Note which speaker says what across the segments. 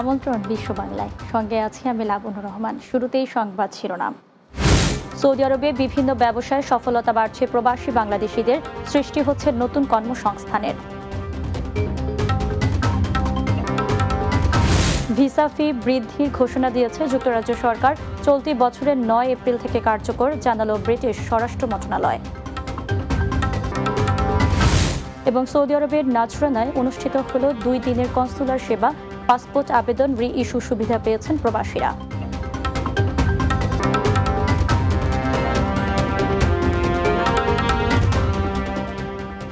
Speaker 1: আমন্ত্রণ বিশ্ব বাংলায়। সঙ্গে আছি আমি লাবণ্য রহমান। শুরুতেই সংবাদ শিরোনাম। সৌদি আরবে বিভিন্ন ব্যবসায় সফলতা বাড়ছে প্রবাসী বাংলাদেশিদের। সৃষ্টি হচ্ছে নতুন কর্মসংস্থানের। ভিসা ফি বৃদ্ধির ঘোষণা দিয়েছে যুক্তরাজ্য সরকার। চলতি বছরের নয় এপ্রিল থেকে কার্যকর, জানালো ব্রিটিশ স্বরাষ্ট্র মন্ত্রণালয়। এবং সৌদি আরবের নাজরানায় অনুষ্ঠিত হলো দুই দিনের কনসুলার সেবা। পাসপোর্ট আবেদন রি ইস্যু সুবিধা পেয়েছেন প্রবাসীরা।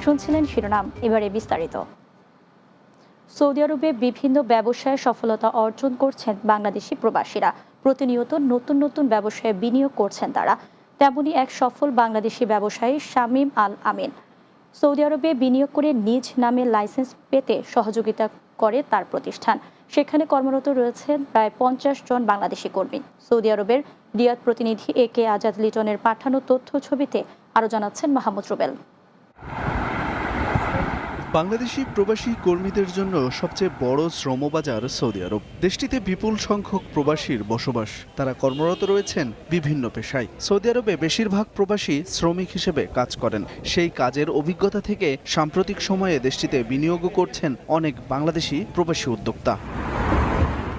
Speaker 1: শুনছিলেন শিরোনাম, এবারে বিস্তারিত। সৌদি আরবে বিভিন্ন ব্যবসায় সফলতা অর্জন করছেন বাংলাদেশি প্রবাসীরা। প্রতিনিয়ত নতুন নতুন ব্যবসায় বিনিয়োগ করছেন তারা। তেমনি এক সফল বাংলাদেশি ব্যবসায়ী শামীম আল আমিন। সৌদি আরবে বিনিয়োগ করে নিজ নামে লাইসেন্স পেতে সহযোগিতা করে তার প্রতিষ্ঠান। সেখানে কর্মরত রয়েছে প্রায় পঞ্চাশ জন বাংলাদেশি কর্মী। সৌদি আরবের রিয়াদ প্রতিনিধি এ কে আজাদ লিটনের পাঠানো তথ্য ছবিতে আরও জানাচ্ছেন মাহমুদ রুবেল।
Speaker 2: বাংলাদেশি প্রবাসী কর্মীদের জন্য সবচেয়ে বড় শ্রমবাজার সৌদি আরব। দেশটিতে বিপুল সংখ্যক প্রবাসীর বসবাস। তারা কর্মরত রয়েছেন বিভিন্ন পেশায়। সৌদি আরবে বেশিরভাগ প্রবাসী শ্রমিক হিসেবে কাজ করেন। সেই কাজের অভিজ্ঞতা থেকে সাম্প্রতিক সময়ে দেশটিতে বিনিয়োগও করছেন অনেক বাংলাদেশি প্রবাসী উদ্যোক্তা।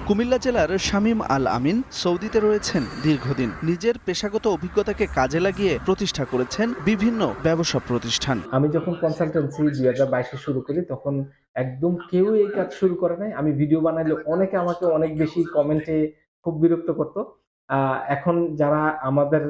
Speaker 2: কুমিল্লা জেলার শামীম আল আমিন সৌদিতে রয়েছেন দীর্ঘদিন। নিজের পেশাগত অভিজ্ঞতাকে কাজে লাগিয়ে প্রতিষ্ঠা করেছেন বিভিন্ন ব্যবসা প্রতিষ্ঠান।
Speaker 3: আমি যখন কনসালটেন্সি দুই হাজার বাইশে শুরু করি, তখন একদম কেউ এই কাজ শুরু করে নাই। আমি ভিডিও বানাইলে অনেকে আমাকে অনেক বেশি কমেন্টে খুব বিরক্ত করতো। এখন যারা আমাদের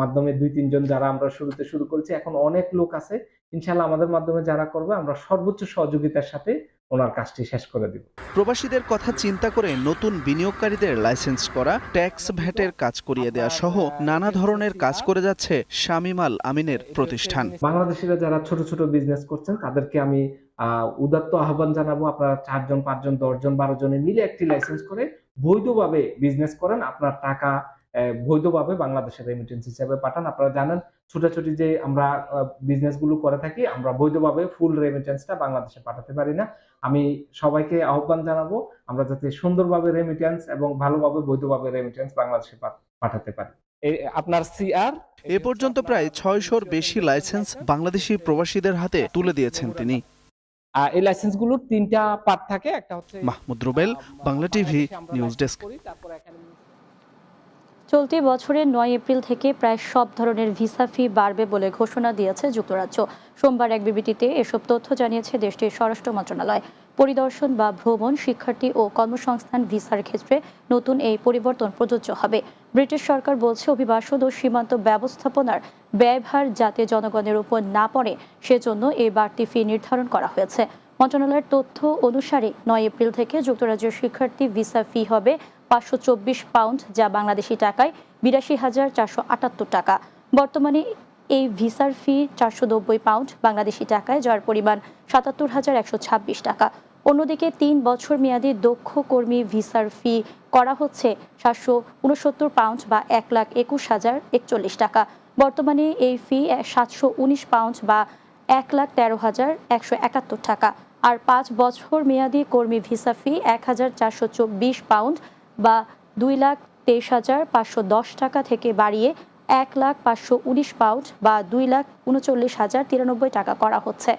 Speaker 3: মাধ্যমে দুই তিনজন যারা আমরা শুরুতে শুরু করেছি, এখন অনেক লোক আছে ইনশাল্লাহ আমাদের মাধ্যমে যারা করবে আমরা সর্বোচ্চ সহযোগিতার সাথে ওনার কাজটি শেষ করে দিব।
Speaker 2: প্রবাসীদের কথা চিন্তা করে নতুন বিনিয়োগকারীদের লাইসেন্স করা ট্যাক্স ভ্যাটের কাজ করিয়ে দেওয়া সহ নানা ধরনের কাজ করে যাচ্ছে শামীম আল আমিনের প্রতিষ্ঠান।
Speaker 3: বাংলাদেশিরা যারা ছোট ছোট বিজনেস করছেন তাদেরকে আমি আহ, উদাত্ত আহ্বান জানাব আপনারা চারজন পাঁচজন দশজন বারো জনে মিলে একটি লাইসেন্স করে বৈধভাবে বিজনেস করেন। আপনার টাকা বৈধভাবে বাংলাদেশের রেমিটেন্স হিসাবে পাঠান। আপনারা জানেন ছোটাছুটি যে আমরা বিজনেসগুলো করে থাকি আমরা বৈধভাবে ফুল রেমিটেন্সটা বাংলাদেশে পাঠাতে পারি না। আমি সবাইকে আহ্বান জানাব আমরা যাতে সুন্দরভাবে রেমিটেন্স এবং ভালোভাবে বৈধভাবে রেমিটেন্স বাংলাদেশে পাঠাতে পারি। এ- আপনার সিআর
Speaker 2: এ পর্যন্ত প্রায় ছয়শোর বেশি লাইসেন্স বাংলাদেশি প্রবাসীদের হাতে তুলে দিয়েছেন তিনি।
Speaker 3: আহ, এই লাইসেন্সগুলোর তিনটা পার্ট থাকে একটা হচ্ছে
Speaker 2: Mahmud Rubel Bangla TV news desk.
Speaker 1: চলতি বছরের নয় এপ্রিল থেকে প্রায় সব ধরনের ভিসা ফি বাড়বে বলে ঘোষণা দিয়েছে যুক্তরাজ্য। সোমবার এক বিবৃতিতে এসব তথ্য জানিয়েছে দেশটির স্বরাষ্ট্র মন্ত্রণালয়। পরিদর্শন বা ভ্রমণ, শিক্ষার্থী ও কর্মসংস্থান ভিসার ক্ষেত্রে নতুন এই পরিবর্তন প্রযোজ্য হবে। ব্রিটিশ সরকার বলছে অভিবাসন ও সীমান্ত ব্যবস্থাপনার ব্যয়ভার যাতে জনগণের উপর না পড়ে, সেজন্য এই বাড়তি ফি নির্ধারণ করা হয়েছে। মন্ত্রণালয়ের তথ্য অনুসারে নয় এপ্রিল থেকে যুক্তরাজ্যের শিক্ষার্থী ভিসা ফি হবে পাঁচশো চব্বিশ পাউন্ড, যা বাংলাদেশি টাকায় বিরাশি হাজার চারশো আটাত্তর টাকা। বর্তমানে এই ভিসার ফি চারশো নব্বই পাউন্ড, বাংলাদেশি টাকায়, যার পরিমাণ সাতাত্তর হাজার একশো ছাব্বিশ টাকা। অন্যদিকে তিন বছর মেয়াদী দক্ষ কর্মী ভিসার ফি করা হচ্ছে সাতশো উনসত্তর পাউন্ড বা এক লাখ একুশ হাজার একচল্লিশ টাকা। বর্তমানে এই ফি সাতশো উনিশ পাউন্ড বা এক লাখ তেরো হাজার একশো একাত্তর টাকা। আর পাঁচ বছর মেয়াদী কর্মী ভিসা ফি এক হাজার চারশো চব্বিশ পাউন্ড বা দুই লাখ তেইশ হাজার পাঁচশো দশ টাকা থেকে বাড়িয়ে এক লাখ পাঁচশো উনিশ পাউন্ড বা দুই লাখ উনচল্লিশ হাজার তিরানব্বই টাকা করা হচ্ছে।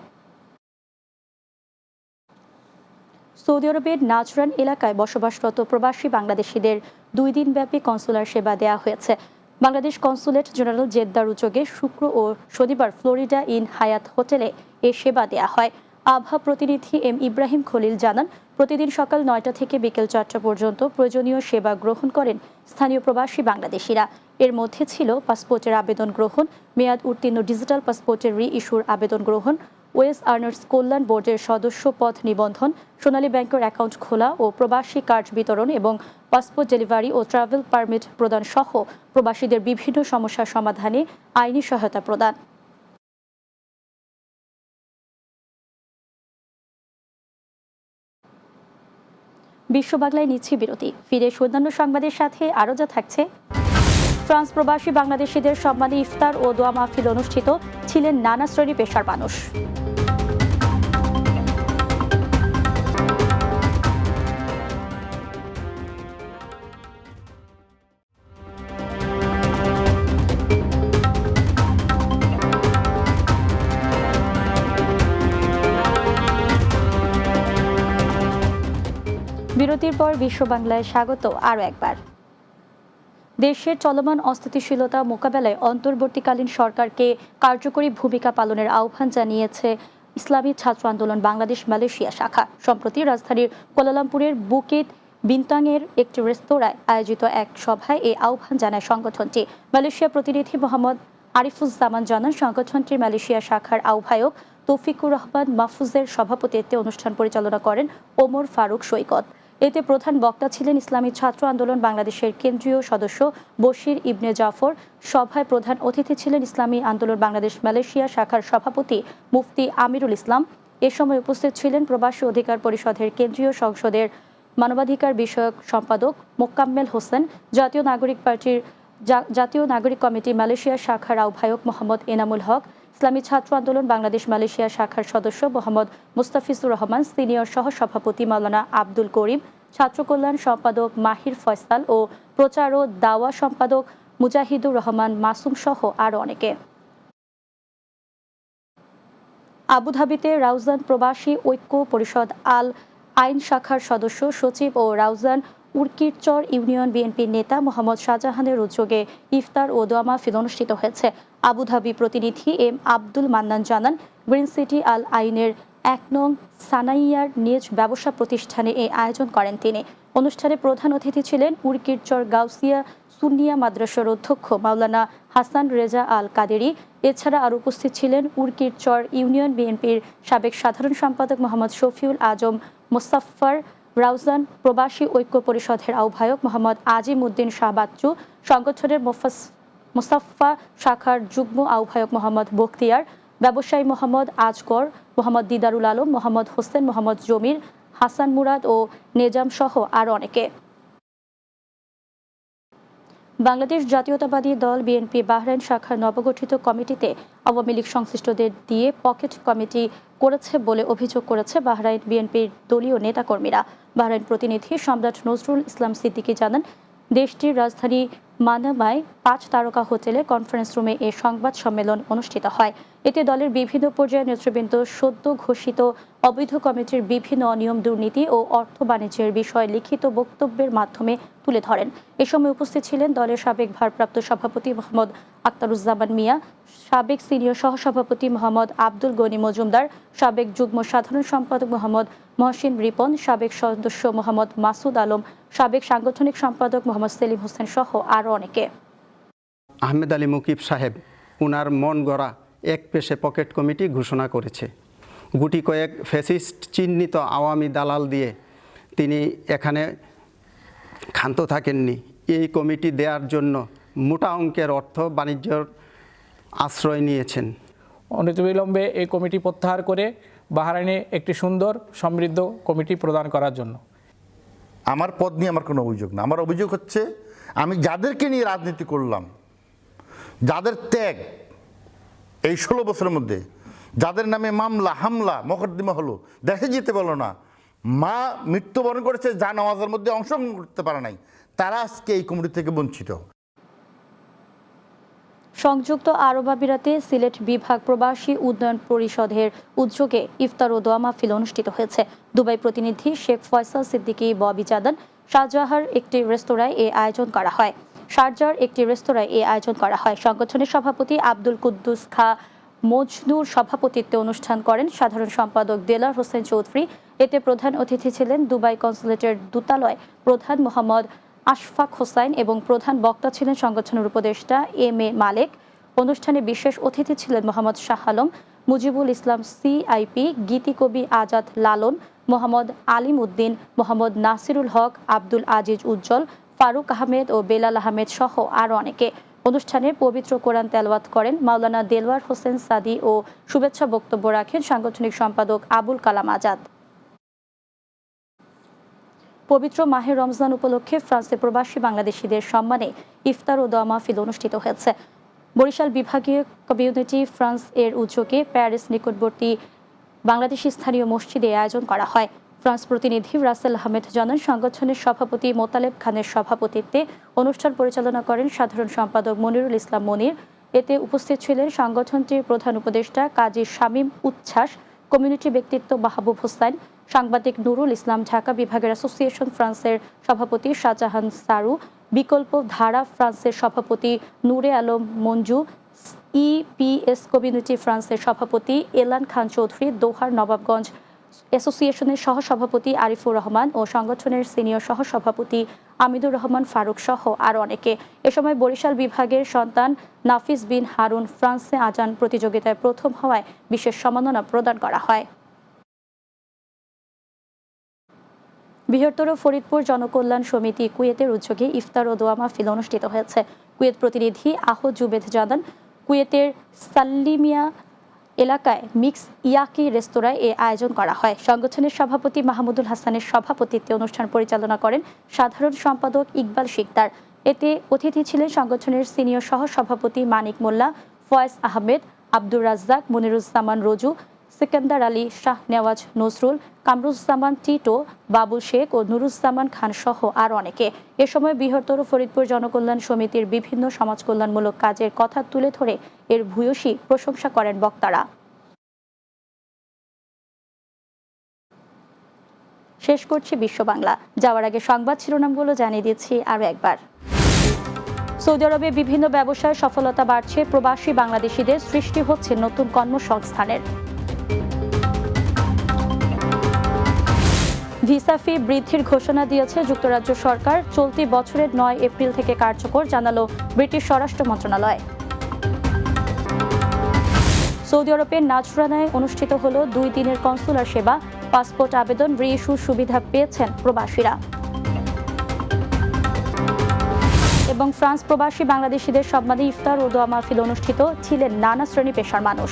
Speaker 1: সৌদি আরবের নাজরান এলাকায় বসবাসরত প্রবাসী বাংলাদেশিদের দুই দিনব্যাপী কনসুলার সেবা দেওয়া হয়েছে। বাংলাদেশ কনসুলেট জেনারেল জেদ্দার উদ্যোগে শুক্র ও শনিবার ফ্লোরিডা ইন হায়াত হোটেলে এ সেবা দেওয়া হয়। আভা প্রতিনিধি এম ইব্রাহিম খলিল জানান, প্রতিদিন সকাল নয়টা থেকে বিকেল চারটা পর্যন্ত প্রয়োজনীয় সেবা গ্রহণ করেন স্থানীয় প্রবাসী বাংলাদেশিরা। এর মধ্যে ছিল পাসপোর্টের আবেদন গ্রহণ, মেয়াদ উত্তীর্ণ ডিজিটাল পাসপোর্টের রি ইস্যুর আবেদন গ্রহণ, ওয়েস আর্নার্স কল্যাণ বোর্ডের সদস্য পদ নিবন্ধন, সোনালী ব্যাংকের অ্যাকাউন্ট খোলা ও প্রবাসী কার্ড বিতরণ এবং পাসপোর্ট ডেলিভারি ও ট্রাভেল পারমিট প্রদান সহ প্রবাসীদের বিভিন্ন সমস্যার সমাধানে আইনি সহায়তা প্রদান। বিশ্ব বাংলায় নিচ্ছি বিরতি। ফিরে অন্যান্য সংবাদের সাথে আরও যা থাকছে। ফ্রান্স প্রবাসী বাংলাদেশিদের সম্মানে ইফতার ও দোয়া মাহফিল অনুষ্ঠিত। ছিলেন নানা শ্রেণি পেশার মানুষ। পর বিশ্ব বাংলায় স্বাগত আরও একবার। দেশের চলমান অস্থিতিশীলতা মোকাবেলায় অন্তর্বর্তীকালীন সরকারকে কার্যকরী ভূমিকা পালনের আহ্বান জানিয়েছে ইসলামী ছাত্র আন্দোলন বাংলাদেশ মালয়েশিয়া শাখা। সম্প্রতি রাজধানীর কোলালামপুরের বুকিত বিন্তাংয়ের একটি রেস্তোরাঁয় আয়োজিত এক সভায় এই আহ্বান জানায় সংগঠনটি। মালয়েশিয়া প্রতিনিধি মোহাম্মদ আরিফুজ্জামান জানান সংগঠনটির মালয়েশিয়া শাখার আহ্বায়ক তৌফিকুর রহমান মাহফুজের সভাপতিত্বে অনুষ্ঠান পরিচালনা করেন ওমর ফারুক সৈকত। এতে প্রধান বক্তা ছিলেন ইসলামী ছাত্র আন্দোলন বাংলাদেশের কেন্দ্রীয় সদস্য বশির ইবনে জাফর। সভায় প্রধান অতিথি ছিলেন ইসলামী আন্দোলন বাংলাদেশ মালয়েশিয়া শাখার সভাপতি মুফতি আমিরুল ইসলাম। এ সময় উপস্থিত ছিলেন প্রবাসী অধিকার পরিষদের কেন্দ্রীয় সংসদের মানবাধিকার বিষয়ক সম্পাদক মোকাম্মেল হোসেন, জাতীয় নাগরিক পার্টির জাতীয় নাগরিক কমিটি মালয়েশিয়া শাখার আহ্বায়ক মোহাম্মদ এনামুল হক ইসলামী ছাত্র আন্দোলন বাংলাদেশ মালয়েশিয়া শাখার সদস্য মোহাম্মদ মুস্তাফিজুর রহমান, সিনিয়র সহ সভাপতি মাওলানা আব্দুল করিম, ছাত্র কল্যাণ সম্পাদক মাহির ফয়সাল ও প্রচার ও দাওয়া সম্পাদক মুজাহিদুর রহমান মাসুম সহ আরও অনেকে। আবুধাবিতে রাউজান প্রবাসী ঐক্য পরিষদ আল আইন শাখার সদস্য, সচিব ও রাউজান উর্কিরচর ইউনিয়ন বিএনপির নেতা মোহাম্মদ শাহজাহানের উদ্যোগে ইফতার ও দোয়া মাহফিল অনুষ্ঠিত হয়েছে। আবুধাবি প্রতিনিধি এম আব্দুল মান্নান জানান, গ্রিন সিটি আল আইনের এক নং সানাইয়ার নিজ ব্যবসা প্রতিষ্ঠানে এই আয়োজন করেন তিনি। অনুষ্ঠানে প্রধান অতিথি ছিলেন উর্কিরচর গাউসিয়া সুনিয়া মাদ্রাসার অধ্যক্ষ মাওলানা হাসান রেজা আল কাদেরি। এছাড়া আর উপস্থিত ছিলেন উর্কিরচর ইউনিয়ন বিএনপির সাবেক সাধারণ সম্পাদক মোহাম্মদ শফিউল আজম, মোসাফফর রাউজান, প্রবাসী ঐক্য পরিষদের আহ্বায়ক মোহাম্মদ আজিম উদ্দিন শাহ বাচ্চু সংগঠনের মোফাস- মোসাফফা শাখার যুগ্ম আহ্বায়ক মোহাম্মদ বখতিয়ার, ব্যবসায়ী মোহাম্মদ আজগর, মোহাম্মদ দিদারুল আলম, মোহাম্মদ হোসেন, মোহাম্মদ জমির, হাসান মুরাদ ও নেজাম সহ আরও অনেকে। বাংলাদেশ জাতীয়তাবাদী দল বিএনপি বাহরাইন শাখার নবগঠিত কমিটিতে আওয়ামী লীগ সংশ্লিষ্টদের দিয়ে পকেট কমিটি করেছে বলে অভিযোগ করেছে বাহরাইন বিএনপির দলীয় নেতাকর্মীরা। বাহরাইন প্রতিনিধি সম্রাট নজরুল ইসলাম সিদ্দিকী জানান, দেশটির রাজধানী মানামায় পাঁচ তারকা হোটেলে কনফারেন্স রুমে এ সংবাদ সম্মেলন অনুষ্ঠিত হয়। এতে দলের বিভিন্ন পর্যায়ের নেতৃবৃন্দ সদ্য ঘোষিত অবৈধ কমিটির বিভিন্ন অনিয়ম, দুর্নীতি ও অর্থ বাণিজ্যের বিষয়ে লিখিত বক্তব্যের মাধ্যমে তুলে ধরেন। এ সময় উপস্থিত ছিলেন দলের সাবেক ভারপ্রাপ্ত সভাপতি মোহাম্মদ আক্তারুজ্জামান মিয়া, সাবেক সিনিয়র সহসভাপতি মোহাম্মদ আব্দুল গনি মজুমদার, সাবেক যুগ্ম সাধারণ সম্পাদক মোহাম্মদ মহসিন রিপন, সাবেক সদস্য মোহাম্মদ মাসুদ আলম, সাবেক সাংগঠনিক সম্পাদক মোহাম্মদ সেলিম হোসেন সহ আরও অনেকে।
Speaker 4: আহমেদ আলী মুকিব সাহেব, উনার মন গড়া এক পেশে পকেট কমিটি ঘোষণা করেছে। গুটি কয়েক ফ্যাসিস্ট চিহ্নিত আওয়ামী দালাল দিয়ে তিনি এখানে ক্ষান্ত থাকেননি। এই কমিটি দেওয়ার জন্য মোটা অঙ্কের অর্থ বাণিজ্যর আশ্রয় নিয়েছেন।
Speaker 5: অনতিবিলম্বে এই কমিটি প্রত্যাহার করে বাহারাইনে একটি সুন্দর সমৃদ্ধ কমিটি প্রদান করার জন্য।
Speaker 6: আমার পদ নিয়ে আমার কোনো অভিযোগ না। আমার অভিযোগ হচ্ছে আমি যাদেরকে নিয়ে রাজনীতি করলাম যাদের ত্যাগ এই ষোলো বছরের মধ্যে যাদের নামে মামলা, হামলা, মকদ্দমা হলো দেখে যেতে পারল না, মা মৃত্যুবরণ করেছে, যা নামাজের মধ্যে অংশগ্রহণ করতে পারে নাই, তারা আজকে এই কমিটি থেকে বঞ্চিত।
Speaker 1: সংযুক্ত আরব আমিরাতে সিলেট বিভাগ প্রবাসী উন্নয়ন পরিষদের উদ্যোগে ইফতার ও দোয়া মাহফিল অনুষ্ঠিত হয়েছে। দুবাই প্রতিনিধি শেখ ফয়সাল সিদ্দিকী, ববি জাদান শাহজাহার একটি রেস্তোরাঁয় এ আয়োজন করা হয়। শারজার একটি রেস্তোরাঁয় এ আয়োজন করা হয়। সংগঠনের সভাপতি আব্দুল কুদ্দুস খা মজনুর সভাপতিত্বে অনুষ্ঠান করেন সাধারণ সম্পাদক দেলার হোসেন চৌধুরী। এতে প্রধান অতিথি ছিলেন দুবাই কনসুলেটের দূতালয় প্রধান মোহাম্মদ আশফাক হোসাইন এবং প্রধান বক্তা ছিলেন সংগঠনের উপদেষ্টা এম এ মালেক। অনুষ্ঠানে বিশেষ অতিথি ছিলেন মোহাম্মদ শাহ আলম, মুজিবুল ইসলাম সিআইপি গীতিকবি আজাদ লালন, মোহাম্মদ আলিম উদ্দিন, মোহাম্মদ নাসিরুল হক, আব্দুল আজিজ উজ্জ্বল ফারুক আহমেদ ও বেলাল আহমেদ সহ আরও অনেকে। অনুষ্ঠানে পবিত্র কোরআন তেলাওয়াত করেন মাওলানা দেলওয়ার হোসেন সাদি ও শুভেচ্ছা বক্তব্য রাখেন সাংগঠনিক সম্পাদক আবুল কালাম আজাদ। পবিত্র মাহের রমজান উপলক্ষে ফ্রান্সে প্রবাসী বাংলাদেশিদের সম্মানে ইফতার ও দোয়া মাহফিল অনুষ্ঠিত হয়েছে। বরিশাল বিভাগীয় কমিউনিটি ফ্রান্স এর উদ্যোগে প্যারিস নিকটবর্তী বাংলাদেশি স্থানীয় মসজিদে আয়োজন করা হয়। ফ্রান্স প্রতিনিধি রাসেল আহমেদ জানান, সংগঠনের সভাপতি মোতালেব খানের সভাপতিত্বে অনুষ্ঠান পরিচালনা করেন সাধারণ সম্পাদক মনিরুল ইসলাম মনির। এতে উপস্থিত ছিলেন সংগঠনটির প্রধান উপদেষ্টা কাজী শামীম উচ্ছ্বাস, কমিউনিটি ব্যক্তিত্ব মাহবুব হোসেন, সাংবাদিক নুরুল ইসলাম ঢাকা বিভাগের অ্যাসোসিয়েশন ফ্রান্সের সভাপতি শাহজাহান সারু, বিকল্প ধারা ফ্রান্সের সভাপতি নূরে আলম মঞ্জু ইপিএস কমিউনিটি ফ্রান্সের সভাপতি এলান খান চৌধুরী, দোহার নবাবগঞ্জ অ্যাসোসিয়েশনের সহসভাপতি আরিফুর রহমান ও সংগঠনের সিনিয়র সহসভাপতি আমিদুর রহমান ফারুক সহ আরও অনেকে। এ সময় বরিশাল বিভাগের সন্তান নাফিস বিন হারুন ফ্রান্সে আজান প্রতিযোগিতায় প্রথম হওয়ায় বিশেষ সম্মাননা প্রদান করা হয়। বৃহত্তর ফরিদপুর জনকল্যাণ সমিতি কুয়েতের উদ্যোগে ইফতার ও দোয়া মাহফিল অনুষ্ঠিত হয়েছে। কুয়েত প্রতিনিধি আহ জুবেদ জানান, কুয়েতের সাল্লিমিয়া এলাকায় মিক্স ইয়াকি রেস্তোরাঁয় এ আয়োজন করা হয়। সংগঠনের সভাপতি মাহমুদুল হাসানের সভাপতিত্বে অনুষ্ঠান পরিচালনা করেন সাধারণ সম্পাদক ইকবাল শিকদার। এতে অতিথি ছিলেন সংগঠনের সিনিয়র সহ সভাপতি মানিক মোল্লা, ফয়েজ আহমেদ, আব্দুর রাজ্জাক, মনিরুজ্জামান রোজু সিকান্দার আলী শাহ নেওয়াজ নজরুল, কামরুজ্জামান টিটো বাবুল শেখ ও নুরুজ্জামান খান সহ আর অনেকে। এ সময় বৃহত্তর ফরিদপুর জনকল্যাণ সমিতির বিভিন্ন সমাজ কল্যাণমূলক কাজের কথা তুলে ধরে এর ভূয়সী প্রশংসা করেন বক্তারা। শেষ করছি বিশ্ব বাংলা। যাওয়ার আগে সংবাদ শিরোনামগুলো জানিয়ে দিচ্ছি আরও একবার। সৌদি আরবে বিভিন্ন ব্যবসায় সফলতা বাড়ছে, প্রবাসী বাংলাদেশিদের সৃষ্টি হচ্ছে নতুন কর্মসংস্থানের। ভিসা ফি বৃদ্ধির ঘোষণা দিয়েছে যুক্তরাজ্য সরকার। চলতি বছরের নয় এপ্রিল থেকে কার্যকর, জানালো ব্রিটিশ স্বরাষ্ট্র মন্ত্রণালয়। সৌদি আরবের নাজরানায় অনুষ্ঠিত হল দুই দিনের কনসুলার সেবা। পাসপোর্ট আবেদন রি ইস্যুর সুবিধা পেয়েছেন প্রবাসীরা। এবং ফ্রান্স প্রবাসী বাংলাদেশিদের সম্মানে ইফতার ও দোয়া মাহফিল অনুষ্ঠিত। ছিলেন নানা শ্রেণি পেশার মানুষ।